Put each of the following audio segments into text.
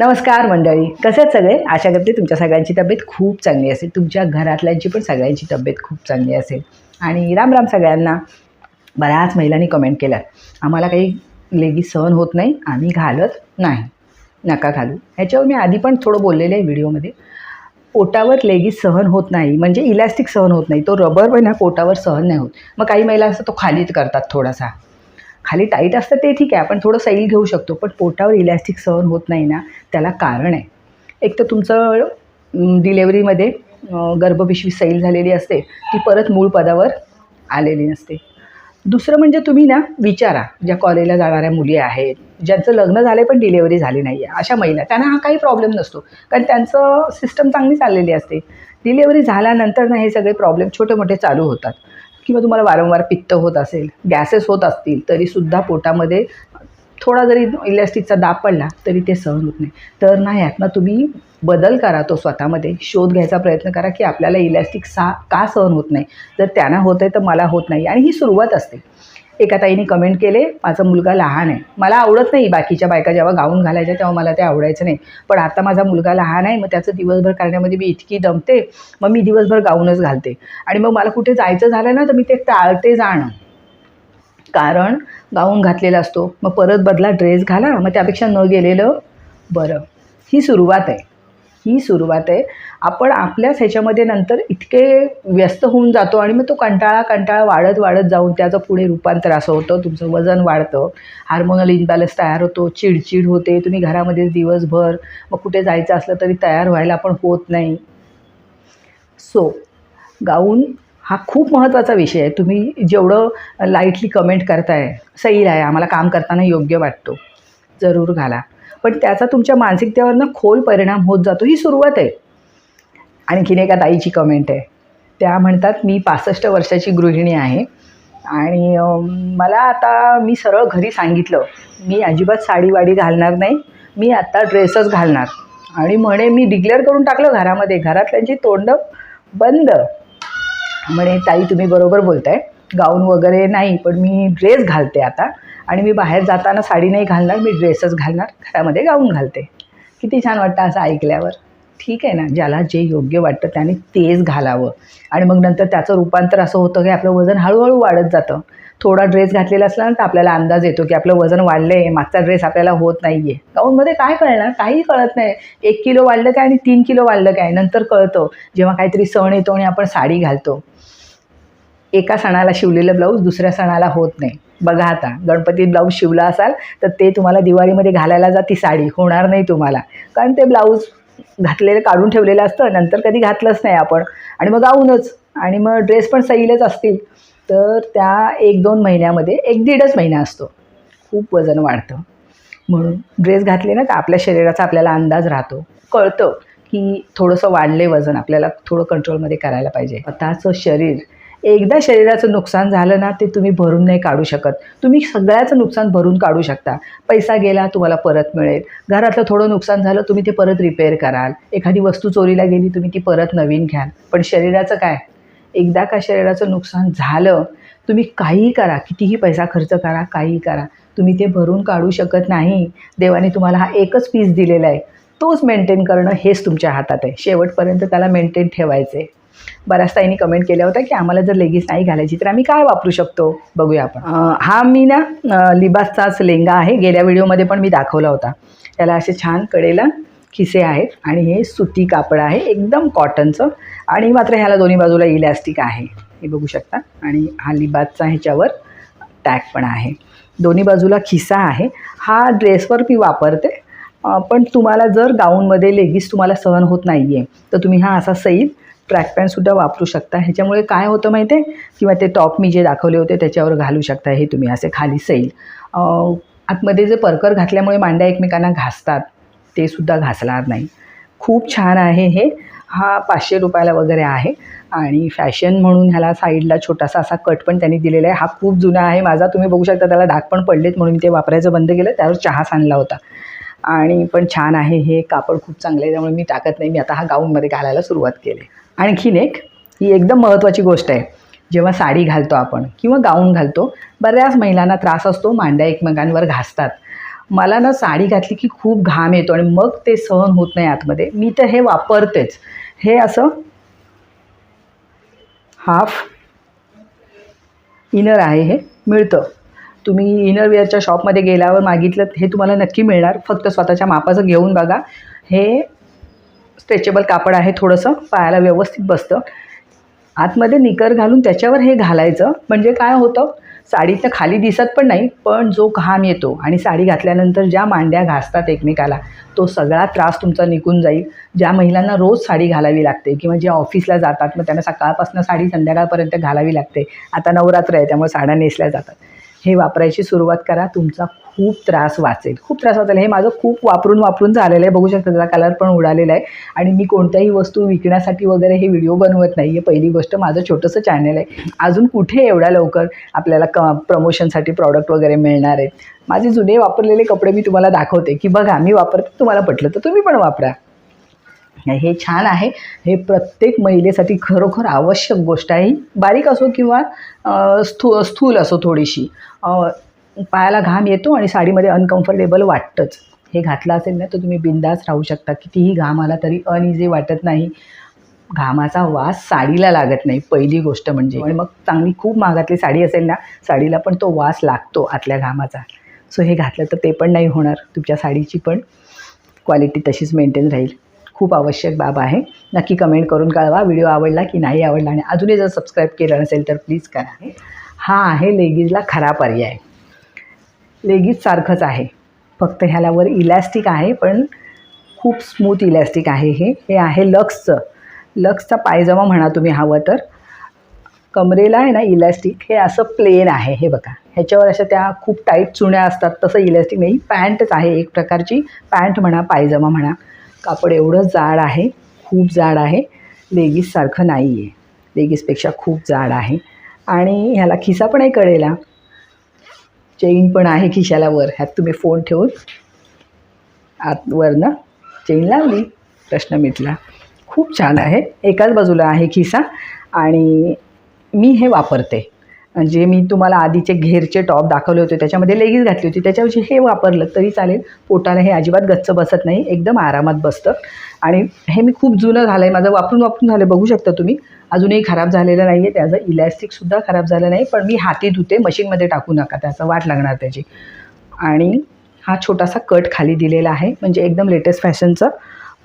नमस्कार मंडळी. कसे आहेत सगळे? आशा करते तुमच्या सगळ्यांची तब्येत खूप चांगली असेल. तुमच्या घरातल्यांची पण सगळ्यांची तब्येत खूप चांगली असेल. आणि राम राम सगळ्यांना. बऱ्याच महिलांनी कमेंट केल्यात. आम्हाला काही लेगीज सहन होत नाही. आम्ही घालत नाही. नका घालू. ह्याच्यावर मी आधी पण थोडं बोललेलं आहे व्हिडिओमध्ये. पोटावर लेगीज सहन होत नाही. म्हणजे इलॅस्टिक सहन होत नाही. तो रबर पण ना पोटावर सहन नाही होत. मग काही महिला असं तो खालीच करतात थोडासा. खाली टाईट असतं ते ठीक आहे आपण थोडं सैल घेऊ शकतो पण पोटावर इलॅस्टिक सहन होत नाही ना त्याला कारण आहे. एक तर तुमचं डिलेवरीमध्ये गर्भपिशवी सैल झालेली असते ती परत मूळ पदावर आलेली नसते. दुसरं म्हणजे तुम्ही ना विचारा ज्या कॉलेजला जाणाऱ्या मुली आहेत ज्यांचं लग्न झालं पण डिलेवरी झाली नाही आहे अशा महिला त्यांना हा काही प्रॉब्लेम नसतो कारण त्यांचं सिस्टम चांगली चाललेली असते. डिलेवरी झाल्यानंतर ना हे सगळे प्रॉब्लेम छोटे मोठे चालू होतात. किंवा तुम्हाला वारंवार पित्त होत असेल गॅसेस होत असतील तरीसुद्धा पोटामध्ये थोडा जरी इलॅस्टिकचा दाब पडला तरी ते सहन होत नाही. तर ना यातनं तुम्ही बदल करा तो स्वतःमध्ये. शोध घ्यायचा प्रयत्न करा की आपल्याला इलॅस्टिक सा का सहन होत नाही? जर त्यांना होत आहे तर मला होत नाही. आणि ही सुरुवात असते. एका ताईने कमेंट केले माझा मुलगा लहान आहे. मला आवडत नाही बाकीच्या बायका जेव्हा गाऊन घालायच्या तेव्हा मला ते आवडायचं नाही. पण आता माझा मुलगा लहान आहे मग त्याचं दिवसभर करण्यामध्ये मी इतकी दमते मग मी दिवसभर गाऊनच घालते. आणि मग मला कुठे जायचं झालं ना तर मी ते टाळते जाणं. कारण गाऊन घातलेला असतो मग परत बदला ड्रेस घाला मग त्यापेक्षा न गेलेलं बरं. ही सुरुवात आहे. ही सुरुवात आहे. आपण आपल्याच ह्याच्यामध्ये नंतर इतके व्यस्त होऊन जातो आणि मग तो कंटाळा कंटाळा वाढत वाढत जाऊन त्याचं पुढे रूपांतर असं होतं. तुमचं वजन वाढतं हार्मोनल इनबॅलन्स तयार होतो चिडचिड होते तुम्ही घरामध्येच दिवसभर मग कुठे जायचं असलं तरी तयार व्हायला पण होत नाही. सो गाऊन हा खूप महत्त्वाचा विषय आहे. तुम्ही जेवढं लाईटली कमेंट करताय सैल आहे आम्हाला काम करताना योग्य वाटतो. जरूर घाला. पण त्याचा तुमच्या मानसिकतेवरनं खोल परिणाम होत जातो. ही सुरुवात आहे. आणखीन एका ताईची कमेंट आहे. त्या म्हणतात मी पासष्ट वर्षाची गृहिणी आहे आणि मला आता मी सरळ घरी सांगितलं मी अजिबात साडीवाडी घालणार नाही मी आत्ता ड्रेसच घालणार. आणि म्हणे मी डिक्लेअर करून टाकलं घरामध्ये. घरातल्यांची तोंड बंद. म्हणे ताई तुम्ही बरोबर बोलताय. गाऊन वगैरे नाही पण मी ड्रेस घालते आता. आणि मी बाहेर जाताना साडी नाही घालणार मी ड्रेसच घालणार घरामध्ये गाऊन घालते. किती छान वाटतं असं ऐकल्यावर. ठीक आहे ना ज्याला जे योग्य वाटतं त्याने तेच घालावं. आणि मग नंतर त्याचं रूपांतर असं होतं की आपलं वजन हळूहळू वाढत जातं. थोडा ड्रेस घातलेला असला ना तर आपल्याला अंदाज येतो की आपलं वजन वाढलं आहे मागचा ड्रेस आपल्याला होत नाही आहे गाऊनमध्ये काय कळणार? काही कळत नाही. एक किलो वाढलं काय आणि तीन किलो वाढलं काय? नंतर कळतं. जेव्हा काहीतरी सण येतो आणि आपण साडी घालतो. एका सणाला शिवलेलं ब्लाऊज दुसऱ्या सणाला होत नाही. बघा आता गणपतीत ब्लाऊज शिवला असाल तर ते तुम्हाला दिवाळीमध्ये घालायला जा ती साडी होणार नाही तुम्हाला. कारण ते ब्लाऊज घातलेलं काढून ठेवलेलं असतं नंतर कधी घातलंच नाही आपण. आणि मग गाऊनच. आणि मग ड्रेस पण सैलच असतील. तर त्या एक दोन महिन्यामध्ये एक दीडच महिना असतो. खूप वजन वाढतं. म्हणून ड्रेस घातले ना तर आपल्या शरीराचा आपल्याला अंदाज राहतो. कळतं की थोडंसं वाढले वजन आपल्याला थोडं कंट्रोलमध्ये करायला पाहिजे. स्वतःचं शरीर एकदा शरीराचं नुकसान झालं ना ते तुम्ही भरून नाही काढू शकत. तुम्ही सगळ्याचं नुकसान भरून काढू शकता. पैसा गेला तुम्हाला परत मिळेल. घरातलं थोडं नुकसान झालं तुम्ही ते परत रिपेअर कराल. एखादी वस्तू चोरीला गेली तुम्ही ती परत नवीन घ्याल. पण शरीराचं काय? एकदा का शरीराचं नुकसान झालं तुम्ही काहीही करा. कितीही पैसा खर्च करा काहीही करा. तुम्ही ते भरून काढू शकत नाही. देवाने तुम्हाला हा एकच पीस दिलेला आहे. तोच मेंटेन करणं हेच तुमच्या हातात आहे. शेवटपर्यंत त्याला मेंटेन ठेवायचं आहे बऱ्याच ताईंनी कमेंट केल्या होत्या की आम्हाला जर लेगीस नाही घालायची तर आम्ही काय वापरू शकतो? बघूया आपण. हा मी ना लिबासचाच लेंगा आहे. गेल्या व्हिडिओमध्ये पण मी दाखवला होता. त्याला असे छान कडेला खिसे आहेत आणि हे सुती कापड आहे एकदम कॉटनचं आणि मात्र ह्याला दोन्ही बाजूला इलॅस्टिक आहे. हे बघू शकता. आणि हा लिबासचा ह्याच्यावर टॅग पण आहे. दोन्ही बाजूला खिसा आहे. हा ड्रेसवर मी वापरते. पण तुम्हाला जर गाऊनमध्ये लेगीस तुम्हाला सहन होत नाही आहे तर तुम्ही हा असा सैल ट्रॅक पॅन्टसुद्धा वापरू शकता. ह्याच्यामुळे काय होतं माहिती आहे किंवा ते टॉप मी जे दाखवले होते त्याच्यावर घालू शकता. हे तुम्ही असे खाली सैल. आतमध्ये जे परकर घातल्यामुळे मांड्या एकमेकांना घासतात ते सुद्धा घासणार नाही. खूप छान आहे हे. हा पाचशे रुपयाला वगैरे आहे. आणि फॅशन म्हणून ह्याला साईडला छोटासा असा कट पण त्यांनी दिलेला आहे. हा खूप जुना आहे. माझा तुम्ही बघू शकता त्याला डाग पण पडलेत म्हणून मी ते वापरायचं बंद केलं. त्यावर चहा सांडला होता. आणि पण छान आहे हे कापड खूप चांगलं आहे त्यामुळे मी टाकत नाही. मी आता हा गाऊनमध्ये घालायला सुरुवात केली. आणखीन एक ही एकदम महत्त्वाची गोष्ट आहे. जेव्हा साडी घालतो आपण किंवा गाऊन घालतो बऱ्याच महिलांना त्रास असतो मांड्या एकमेकांवर घासतात. मला ना साडी घातली की खूप घाम येतो आणि मग ते सहन होत नाही आतमध्ये. मी तर हे वापरतेच. हे असं हाफ इनर आहे हे मिळतं. तुम्ही इनरवेअरच्या शॉपमध्ये गेल्यावर मागितलं हे तुम्हाला नक्की मिळणार. फक्त स्वतःच्या मापाचं घेऊन बघा. हे स्ट्रेचेबल कापड आहे थोडंसं पायाला व्यवस्थित बसतं. आतमध्ये निकर घालून त्याच्यावर हे घालायचं. म्हणजे काय होतं? साडीतनं खाली दिसत पण नाही पण जो घाम येतो आणि साडी घातल्यानंतर ज्या मांड्या घासतात एकमेकाला तो सगळा त्रास तुमचा निघून जाईल. ज्या महिलांना रोज साडी घालावी लागते किंवा जे ऑफिसला जातात मग त्यांना सकाळपासून साडी संध्याकाळपर्यंत घालावी लागते. आता नवरात्र आहे त्यामुळे साड्या नेसल्या जातात. हे वापरायची सुरुवात करा तुमचा खूप त्रास वाचेल. खूप त्रास वाचेल हे माझं खूप वापरून वापरून झालेलं आहे. बघू शकता त्याचा कलर पण उडालेला आहे. आणि मी कोणत्याही वस्तू विकण्यासाठी वगैरे हे व्हिडिओ बनवत नाही. आहे पहिली गोष्ट माझं छोटंसं चॅनल आहे. अजून कुठे एवढ्या लवकर आपल्याला क प्रमोशनसाठी प्रॉडक्ट वगैरे मिळणार आहेत माझे जुने वापरलेले कपडे मी तुम्हाला दाखवते. की बघा मी वापरते तुम्हाला पटलं तर तुम्ही पण वापरा. हे छान आहे. हे प्रत्येक महिलेसाठी खरोखर आवश्यक गोष्ट आहे. बारीक असो किंवा स्थू स्थूल असो थोडीशी. पायाला घाम येतो आणि साडीमध्ये अनकम्फर्टेबल वाटतंच. हे घातलं असेल ना तर तुम्ही बिंदास राहू शकता. कितीही घाम आला तरी अनइझी वाटत नाही. घामाचा वास साडीला लागत नाही. पहिली गोष्ट म्हणजे. आणि मग चांगली खूप महागातली साडी असेल ना साडीला पण तो वास लागतो आतल्या घामाचा. सो हे घातलं तर ते पण नाही होणार. तुमच्या साडीची पण क्वालिटी तशीच मेंटेन राहील. खूप आवश्यक बाब आहे. नक्की कमेंट करून कळवा. व्हिडिओ आवडला की नाही आवडला आणि अजूनही जर सबस्क्राईब केलं नसेल तर प्लीज करा. हा आहे लेगीजला खरा पर्याय. लेगीज सारखंच आहे. फक्त ह्याला वर इलॅस्टिक आहे पण खूप स्मूथ इलॅस्टिक आहे हे. हे आहे लक्सचं लक्सचा पायजमा म्हणा तुम्ही हवं तर. कमरेला आहे ना इलॅस्टिक हे असं प्लेन आहे. हे बघा. ह्याच्यावर अशा त्या खूप टाईट चुण्या असतात. तसं इलॅस्टिक नाही. पॅन्टच आहे एक प्रकारची. पॅन्ट म्हणा पायजमा म्हणा. कापड एवढं जाड आहे खूप जाड आहे लेगीजसारखं नाही आहे लेगीजपेक्षा खूप जाड आहे. आणि ह्याला खिसा पण आहे कळेला चेन पण आहे खिशाला वर. ह्यात तुम्ही फोन ठेवून आतवरनं चेन लावली प्रश्न मिटला. खूप छान आहे. एकाच बाजूला आहे खिसा आणि मी हे वापरते. जे मी तुम्हाला आधीचे घेरचे टॉप दाखवले होते त्याच्यामध्ये लेगीज घातली होती त्याच्याऐवजी हे वापरलं तरी चालेल. पोटाला हे अजिबात गच्च बसत नाही एकदम आरामात बसतं. आणि हे मी खूप जुनं झालं आहे माझं वापरून वापरून झालं बघू शकता तुम्ही. अजूनही खराब झालेलं नाही आहे त्याचं इलॅस्टिकसुद्धा खराब झालं नाही पण मी हाती धुते मशीनमध्ये टाकू नका त्याचं वाट लागणार त्याची. आणि हा छोटासा कट खाली दिलेला आहे म्हणजे एकदम लेटेस्ट फॅशनचं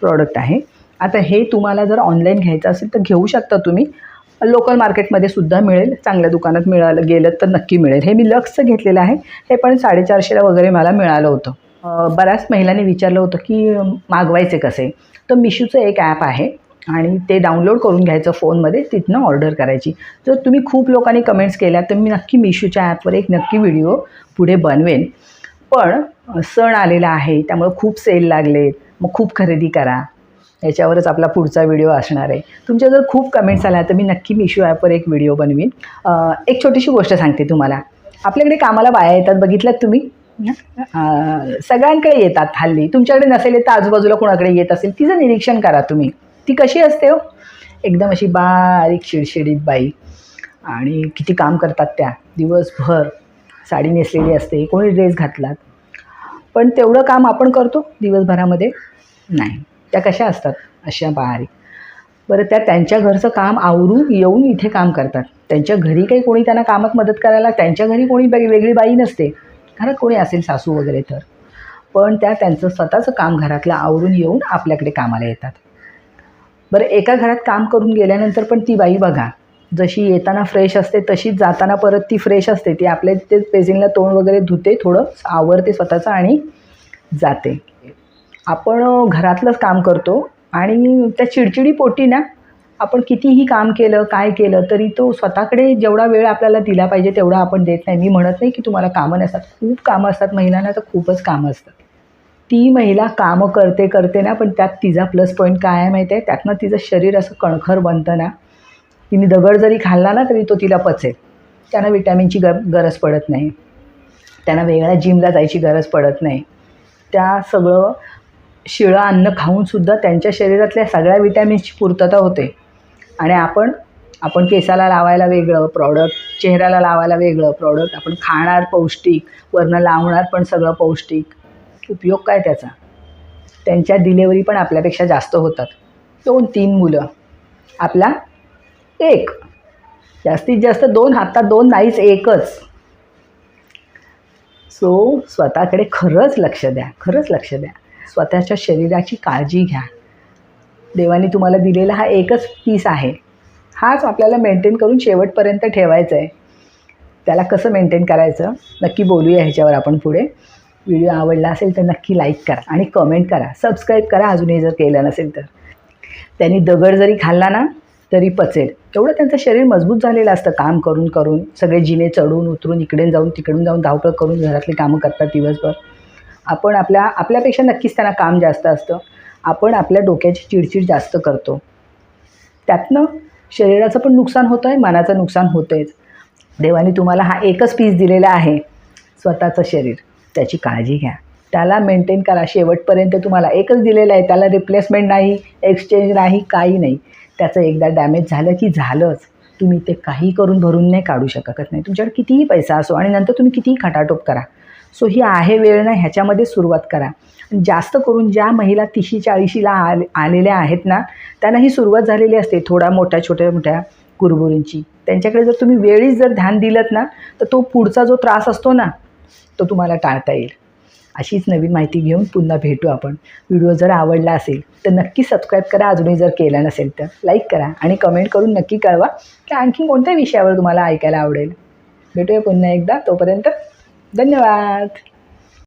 प्रॉडक्ट आहे. आता हे तुम्हाला जर ऑनलाईन घ्यायचं असेल तर घेऊ शकता तुम्ही. लोकल मार्केटमध्ये सुद्धा मिळेल. चांगल्या दुकानात मिळालं गेलं तर नक्की मिळेल. हे मी लक्सचं घेतलेलं आहे. हे पण साडेचारशेला वगैरे मला मिळालं होतं. बऱ्याच महिलांनी विचारलं होतं की मागवायचे कसे? तर मिशूचं एक ॲप आहे आणि ते डाउनलोड करून घ्यायचं फोनमध्ये तिथनं ऑर्डर करायची. जर तुम्ही खूप लोकांनी कमेंट्स केल्या तर मी नक्की मिशूच्या ॲपवर एक नक्की व्हिडिओ पुढे बनवेन. पण सण आलेला आहे त्यामुळे खूप सेल लागले मग खूप खरेदी करा. याच्यावरच आपला पुढचा व्हिडिओ असणार आहे. तुमच्या जर खूप कमेंट्स आल्या तर मी नक्की मिशो ॲपवर एक व्हिडिओ बनवीन. एक छोटीशी गोष्ट सांगते तुम्हाला. आपल्याकडे कामाला बाया येतात बघितल्यात तुम्ही? सगळ्यांकडे येतात हल्ली. तुमच्याकडे नसेल येत तर आजूबाजूला कोणाकडे येत असेल तिचं निरीक्षण करा तुम्ही. ती कशी असते हो? एकदम अशी बारीक शिडशिडीत बाई. आणि किती काम करतात त्या. दिवसभर साडी नेसलेली असते कोणी ड्रेस घातलात. पण तेवढं काम आपण करतो दिवसभरामध्ये? नाही. त्या कशा असतात? अशा बारीक. बरं त्या त्यांच्या घरचं काम आवरून येऊन इथे काम करतात. त्यांच्या घरी काही कोणी त्यांना कामात मदत करायला त्यांच्या घरी कोणी वेगळी बाई नसते. घरात कोणी असेल सासू वगैरे तर. पण त्या त्यांचं स्वतःचं काम घरातलं आवरून येऊन आपल्याकडे कामाला येतात. बरं एका घरात काम करून गेल्यानंतर पण ती बाई बघा जशी येताना फ्रेश असते तशीच जाताना परत ती फ्रेश असते. ती आपल्या ते पेजिंगला तोंड वगैरे धुते थोडं आवरते स्वतःचं आणि जाते. आपण घरातलंच काम करतो आणि त्या चिडचिडी पोटी ना आपण कितीही काम केलं काय केलं तरी तो स्वतःकडे जेवढा वेळ आपल्याला दिला पाहिजे तेवढा आपण देत नाही. मी म्हणत नाही की तुम्हाला कामं नसतात. खूप कामं असतात. महिलांना तर खूपच कामं असतात. ती महिला कामं करते करते ना पण त्यात तिचा प्लस पॉईंट काय आहे माहिती आहे? त्यातनं तिचं शरीर असं कणखर बनतं ना. तिने दगड जरी खाल्ला ना तरी तो तिला पचेल. त्यांना विटॅमिनची ग गरज पडत नाही. त्यांना वेगळ्या जिमला जायची गरज पडत नाही. त्या सगळं शिळं अन्न खाऊनसुद्धा त्यांच्या शरीरातल्या सगळ्या विटॅमिन्सची पूर्तता होते. आणि आपण आपण केसाला लावायला वेगळं प्रॉडक्ट चेहऱ्याला लावायला वेगळं प्रॉडक्ट आपण खाणार पौष्टिक वरनं लावणार पण सगळं पौष्टिक. उपयोग काय त्याचा? त्यांच्या डिलेवरी पण आपल्यापेक्षा जास्त होतात. दोन तीन मुलं. आपला एक. जास्तीत जास्त दोन हातात दोन नाहीच एकच. सो स्वतःकडे खरंच लक्ष द्या खरंच लक्ष द्या. स्वतःच्या शरीराची काळजी घ्या. देवाने तुम्हाला दिलेला हा एकच पीस आहे. हाच आपल्याला मेंटेन करून शेवटपर्यंत ठेवायचा आहे त्याला कसं मेंटेन करायचं? नक्की बोलूया ह्याच्यावर आपण पुढे. व्हिडिओ आवडला असेल तर नक्की लाईक करा आणि कमेंट करा. सबस्क्राईब करा अजूनही जर केलं नसेल तर. त्यांनी दगड जरी खाल्ला ना तरी पचेल. तेवढं त्यांचं शरीर मजबूत झालेलं असतं काम करून करून. सगळे जिने चढून उतरून इकडे जाऊन तिकडून जाऊन धावपळ करून घरातली कामं करतात दिवसभर. आपण आपल्या आपल्यापेक्षा नक्कीच त्यांना काम जास्त असतं. आपण आपल्या डोक्याची चिडचिड जास्त करतो. त्यातनं शरीराचं पण नुकसान होतं आहे मनाचं नुकसान होतं आहेच देवाने तुम्हाला हा एकच पीस दिलेला आहे स्वतःचं शरीर. त्याची काळजी घ्या. त्याला मेंटेन करा. शेवटपर्यंत तुम्हाला एकच दिलेलं आहे. त्याला रिप्लेसमेंट नाही एक्सचेंज नाही काही नाही. त्याचं एकदा डॅमेज झालं की झालंच. तुम्ही ते काही करून भरून नाही काढू शकत नाही. तुमच्याकडे कितीही पैसा असो आणि नंतर तुम्ही कितीही खटाटोप करा. सो ही आहे वेळ ना ह्याच्यामध्ये सुरुवात करा. जास्त करून ज्या महिला तिशी चाळीशीला आले आलेल्या आहेत ना त्यांना ही सुरुवात झालेली असते थोड्या मोठ्या छोट्या मोठ्या कुरबुरींची. त्यांच्याकडे जर तुम्ही वेळीच जर ध्यान दिलं ना तर तो पुढचा जो त्रास असतो ना तो तुम्हाला टाळता येईल. अशीच नवीन माहिती घेऊन पुन्हा भेटू आपण. व्हिडिओ जर आवडला असेल तर नक्की सबस्क्राईब करा. अजूनही जर केला नसेल तर लाईक करा आणि कमेंट करून नक्की कळवा की आणखी कोणत्या विषयावर तुम्हाला ऐकायला आवडेल. भेटूया पुन्हा एकदा. तोपर्यंत धन्यवाद.